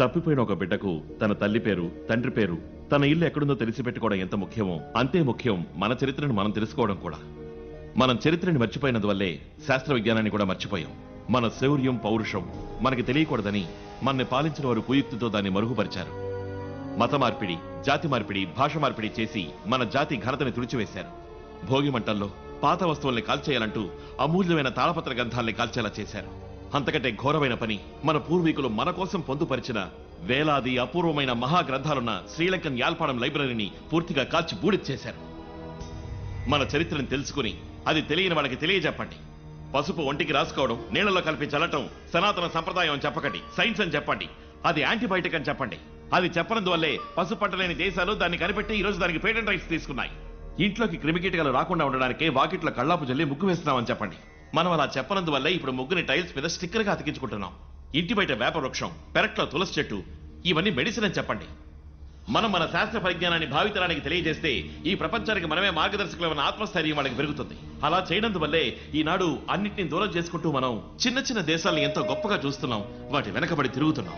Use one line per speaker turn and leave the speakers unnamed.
తప్పిపోయిన ఒక బిడ్డకు తన తల్లి పేరు తండ్రి పేరు తన ఇల్లు ఎక్కడుందో తెలిసి పెట్టుకోవడం ఎంత ముఖ్యమో అంతే ముఖ్యం మన చరిత్రను మనం తెలుసుకోవడం కూడా. మనం చరిత్రని మర్చిపోయినందువల్లే శాస్త్ర విజ్ఞానాన్ని కూడా మర్చిపోయాం. మన శౌర్యం పౌరుషం మనకి తెలియకూడదని మనని పాలించిన వారు కుయుక్తితో దాన్ని మరుగుపరిచారు. మత మార్పిడి జాతి మార్పిడి భాష మార్పిడి చేసి మన జాతి ఘనతని తుడిచివేశారు. భోగి మంటల్లో పాత వస్తువుల్ని కాల్చేయాలంటూ అమూల్యమైన తాళపత్ర గ్రంథాల్ని కాల్చేలా చేశారు. అంతకంటే ఘోరమైన పని మన పూర్వీకులు మన కోసం పొందుపరిచిన వేలాది అపూర్వమైన మహా గ్రంథాలున్న శ్రీలంకన్ యాల్పాడం లైబ్రరీని పూర్తిగా కాల్చి బూడిచ్చేశారు. మన చరిత్రను తెలుసుకుని అది తెలియని వాళ్ళకి తెలియజెప్పండి. పసుపు ఒంటికి రాసుకోవడం నీళ్ళలో కలిపి చల్లటం సనాతన సంప్రదాయం అని చెప్పకండి సైన్స్ అని చెప్పండి అది యాంటీబయాటిక్ అని చెప్పండి. అది చెప్పనందువల్లే పసుపు పంట దేశాలు దాన్ని కనిపెట్టి ఈరోజు దానికి పేటెంట్ రైట్స్ తీసుకున్నాయి. ఇంట్లోకి క్రిమికీటకాలు రాకుండా ఉండడానికే వాకిట్లో కళ్ళాపు జల్లి ముగ్గు వేస్తున్నామని చెప్పండి. మనం అలా చెప్పనందువల్ల ఇప్పుడు ముగ్గురి టైల్స్ మీద స్టిక్కర్గా అతికించుకుంటున్నాం. ఇంటి బయట వేప వృక్షం పెరట్లో తులసి చెట్టు ఇవన్నీ మెడిసిన్ అని చెప్పండి. మనం మన శాస్త్ర పరిజ్ఞానాన్ని భావితరానికి తెలియజేస్తే ఈ ప్రపంచానికి మనమే మార్గదర్శకులమైన ఆత్మస్థైర్యం వాళ్ళకి పెరుగుతుంది. అలా చేయనందువల్లే ఈనాడు అన్నిటిని దూరం చేసుకుంటూ మనం చిన్న చిన్న దేశాలను ఎంతో గొప్పగా చూస్తున్నాం. వాటి వెనకబడి తిరుగుతున్నాం.